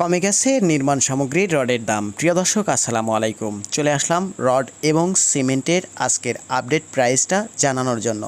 কমে গেছে নির্মাণ সামগ্রীর রডের দাম। প্রিয় দর্শক, আসসালামু আলাইকুম। চলে আসলাম রড এবং সিমেন্টের আজকের আপডেট প্রাইসটা জানানোর জন্য।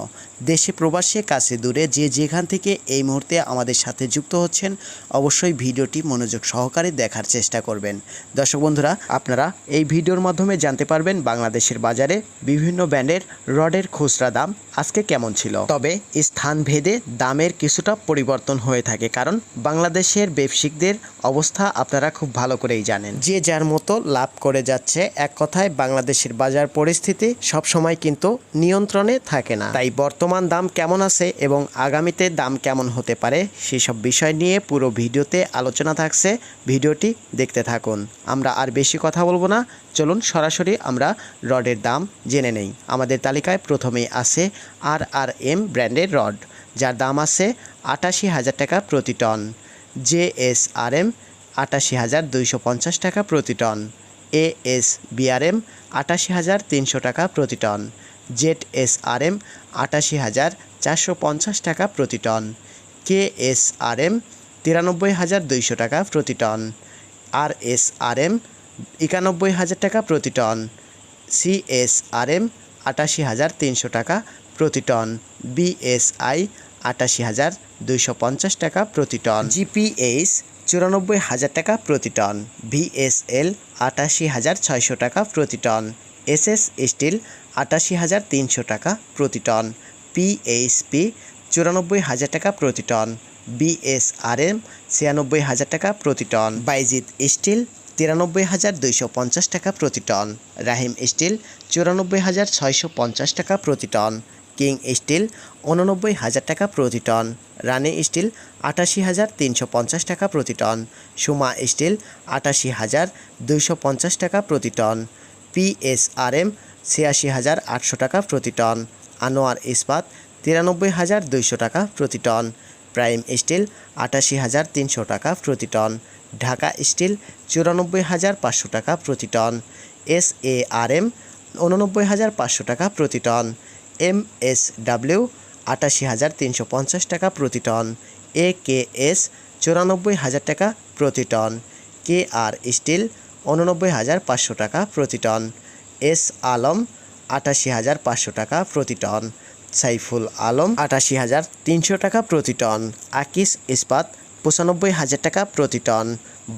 দেশে প্রবাসে, কাছে দূরে যে যেখান থেকে এই মুহূর্তে আমাদের সাথে যুক্ত হচ্ছেন, অবশ্যই ভিডিওটি মনোযোগ সহকারে দেখার চেষ্টা করবেন। দর্শক বন্ধুরা, আপনারা এই ভিডিওর মাধ্যমে জানতে পারবেন বাংলাদেশের বাজারে বিভিন্ন ব্র্যান্ডের রডের খুচরা দাম আজকে কেমন ছিল। তবে স্থান ভেদে দামের কিছুটা পরিবর্তন হয়ে থাকে, কারণ বাংলাদেশের ব্যবসায়িকদের অবস্থা আপনারা খুব ভালো করেই জানেন। যে যার মতো লাভ করে যাচ্ছে, এক কথায় বাংলাদেশের বাজার পরিস্থিতি সব সময় কিন্তু নিয়ন্ত্রণে থাকে না। তাই বর্তমান দাম কেমন আছে এবং আগামীতে দাম কেমন হতে পারে, সেসব বিষয় নিয়ে পুরো ভিডিওতে আলোচনা থাকছে। ভিডিওটি দেখতে থাকুন। আমরা আর বেশি কথা বলব না। চলুন সরাসরি আমরা রডের দাম জেনে নেই। আমাদের তালিকায় প্রথমেই আছে আর আর এম ব্র্যান্ডের রড, যার দাম আছে আটাশি হাজার টাকা প্রতি ton. J S R M আটাশি হাজার দুইশো পঞ্চাশ টাকা প্রতি টন। এ এস বিআরএম আটাশি হাজার তিনশো টাকা প্রতি ton. Z S R M আটাশি হাজার চারশো পঞ্চাশ টাকা প্রতি ton. K S R M তিরানব্বই হাজার দুইশো টাকা প্রতি ton. R S R M একানব্বই হাজার টাকা প্রতি ton. C S R M আটাশি হাজার তিনশো টাকা প্রতি টন। বিএসআই আটাশি হাজার দুইশো পঞ্চাশ টাকা প্রতি টন। জিপিএইচ চুরানব্বই হাজার টাকা প্রতি টন। ভিএসএল আটাশি হাজার ছয়শো টাকা প্রতি টন। এসএস স্টিল আটাশি হাজার তিনশো টাকা প্রতি টন। পিএইচপি চুরানব্বই হাজার টাকা প্রতি টন। বিএসআরএম ছিয়ানব্বই হাজার টাকা প্রতি টন। বাইজিৎ স্টিল তিরানব্বই হাজার দুইশো পঞ্চাশ টাকা প্রতি টন। রাহিম স্টিল চুরানব্বই হাজার ছয়শো পঞ্চাশ টাকা প্রতি টন। কিং স্টিল উননব্বই হাজার টাকা প্রতি টন, রানি স্টিল আটাশি হাজার তিনশো পঞ্চাশ টাকা প্রতি টন, সুমা স্টিল আটাশি হাজার দুইশো পঞ্চাশ টাকা প্রতি টন পিএসআরএম ছিয়াশি হাজার আটশো টাকা প্রতি টন, আনোয়ার ইস্পাত তিরানব্বই হাজার দুইশো টাকা প্রতি টন, প্রাইম স্টিল আটাশি হাজার তিনশো টাকা প্রতি টন, ঢাকা স্টিল চুরানব্বই হাজার পাঁচশো টাকা প্রতি ton, S A R M উননব্বই হাজার পাঁচশো টাকা প্রতি টন এম এস ডাব্লিউ আটাশি হাজার তিনশো পঞ্চাশ টাকা প্রতি টন। এ কে এস চুরানব্বই হাজার টাকা প্রতি টন। কে আর স্টিল উননব্বই হাজার পাঁচশো টাকা প্রতি টন। এস আলম আটাশি হাজার পাঁচশো টাকা প্রতি টন। সাইফুল আলম আটাশি হাজার তিনশো টাকা প্রতি টন। আকিস ইস্পাত পঁচানব্বই হাজার টাকা প্রতি টন।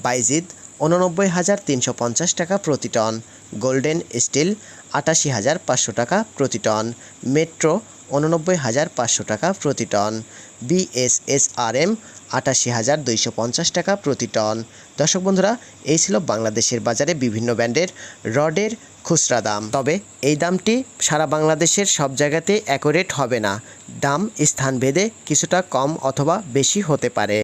বাইজিদ উননব্বই হাজার তিনশো পঞ্চাশ টাকা প্রতি টন। গোল্ডেন স্টিল আটাশি হাজার পাঁচশো টাকা প্রতি টন। মেট্রো উননব্বই হাজার পাঁচশো টাকা প্রতি টন। বিএসএসআরএম আটাশি হাজার দুইশো পঞ্চাশ টাকা প্রতি টন। দর্শক বন্ধুরা, এই ছিল বাংলাদেশের বাজারে বিভিন্ন ব্র্যান্ডের রডের খুচরা দাম। তবে এই দামটি সারা বাংলাদেশের সব জায়গাতে অ্যাকোরেট হবে না। দাম স্থানভেদে কিছুটা কম অথবা বেশি হতে পারে।